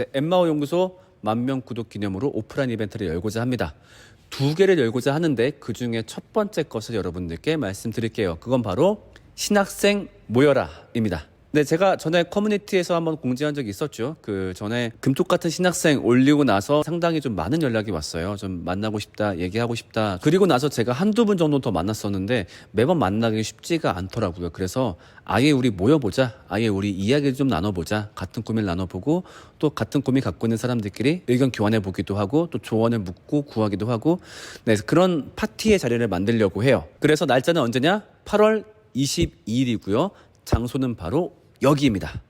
네, 엠마오 연구소 만 명 구독 기념으로 오프라인 이벤트를 열고자 합니다. 두 개를 열고자 하는데 그 중에 첫 번째 것을 여러분들께 말씀드릴게요. 그건 바로 신학생 모여라입니다. 네, 제가 전에 커뮤니티에서 한번 공지한 적이 있었죠. 그 전에 금쪽 같은 신학생 올리고 나서 상당히 좀 많은 연락이 왔어요. 좀 만나고 싶다, 얘기하고 싶다. 그리고 나서 제가 한두 분 정도 더 만났었는데 매번 만나기 쉽지가 않더라고요. 그래서 아예 우리 모여보자. 아예 우리 이야기를 좀 나눠보자. 같은 고민을 나눠보고 또 같은 고민 갖고 있는 사람들끼리 의견 교환해 보기도 하고 또 조언을 묻고 구하기도 하고 네, 그런 파티의 자리를 만들려고 해요. 그래서 날짜는 언제냐? 8월 22일이고요. 장소는 바로 여기입니다.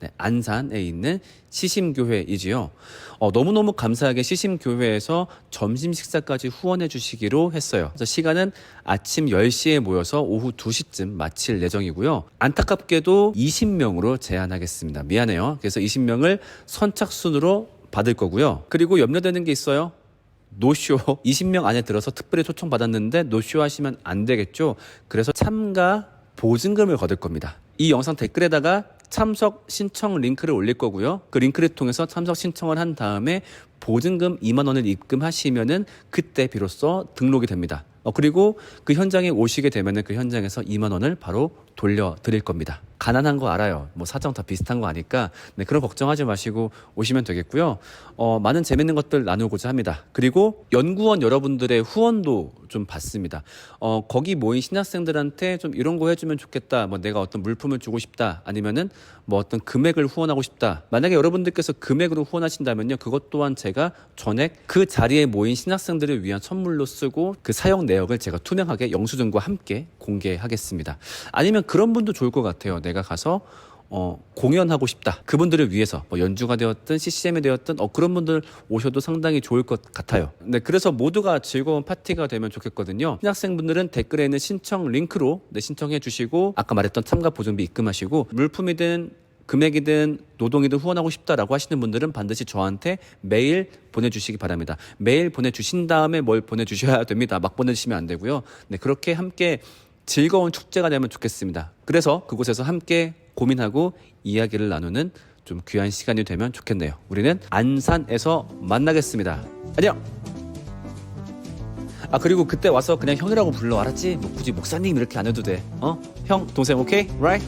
네, 안산에 있는 시심교회이지요. 어, 너무너무 감사하게 시심교회에서 점심 식사까지 후원해 주시기로 했어요. 그래서 시간은 아침 10시에 모여서 오후 2시쯤 마칠 예정이고요. 안타깝게도 20명으로 제한하겠습니다. 미안해요. 그래서 20명을 선착순으로 받을 거고요. 그리고 염려되는 게 있어요. 노쇼 20명 안에 들어서 특별히 초청 받았는데 노쇼 하시면 안 되겠죠. 그래서 참가 보증금을 거둘 겁니다. 이 영상 댓글에다가 참석 신청 링크를 올릴 거고요. 그 링크를 통해서 참석 신청을 한 다음에 보증금 2만 원을 입금하시면은 그때 비로소 등록이 됩니다. 어, 그리고 그 현장에 오시게 되면은 그 현장에서 2만 원을 바로 돌려 드릴 겁니다. 가난한 거 알아요. 뭐 사정 다 비슷한 거 아니까 네, 그런 걱정하지 마시고 오시면 되겠고요. 어, 많은 재밌는 것들 나누고자 합니다. 그리고 연구원 여러분들의 후원도 좀 받습니다. 어, 거기 모인 신학생들한테 좀 이런 거 해주면 좋겠다. 뭐 내가 어떤 물품을 주고 싶다. 아니면은 뭐 어떤 금액을 후원하고 싶다. 만약에 여러분들께서 금액으로 후원하신다면요. 그것 또한 제가 전액 그 자리에 모인 신학생들을 위한 선물로 쓰고 그 사용 내역을 제가 투명하게 영수증과 함께 공개하겠습니다. 아니면 그런 분도 좋을 것 같아요. 내가 가서 어, 공연하고 싶다. 그분들을 위해서 뭐 연주가 되었든 CCM이 되었든 어, 그런 분들 오셔도 상당히 좋을 것 같아요. 네, 그래서 모두가 즐거운 파티가 되면 좋겠거든요. 신학생분들은 댓글에 있는 신청 링크로 네, 신청해 주시고 아까 말했던 참가 보증비 입금하시고 물품이든 금액이든 노동이든 후원하고 싶다라고 하시는 분들은 반드시 저한테 메일 보내주시기 바랍니다. 메일 보내주신 다음에 뭘 보내주셔야 됩니다. 막 보내주시면 안 되고요. 네, 그렇게 함께 즐거운 축제가 되면 좋겠습니다. 그래서 그곳에서 함께 고민하고 이야기를 나누는 좀 귀한 시간이 되면 좋겠네요. 우리는 안산에서 만나겠습니다. 안녕! 아 그리고 그때 와서 그냥 형이라고 불러 알았지? 뭐 굳이 목사님 이렇게 안 해도 돼. 어? 형 동생 오케이? Right?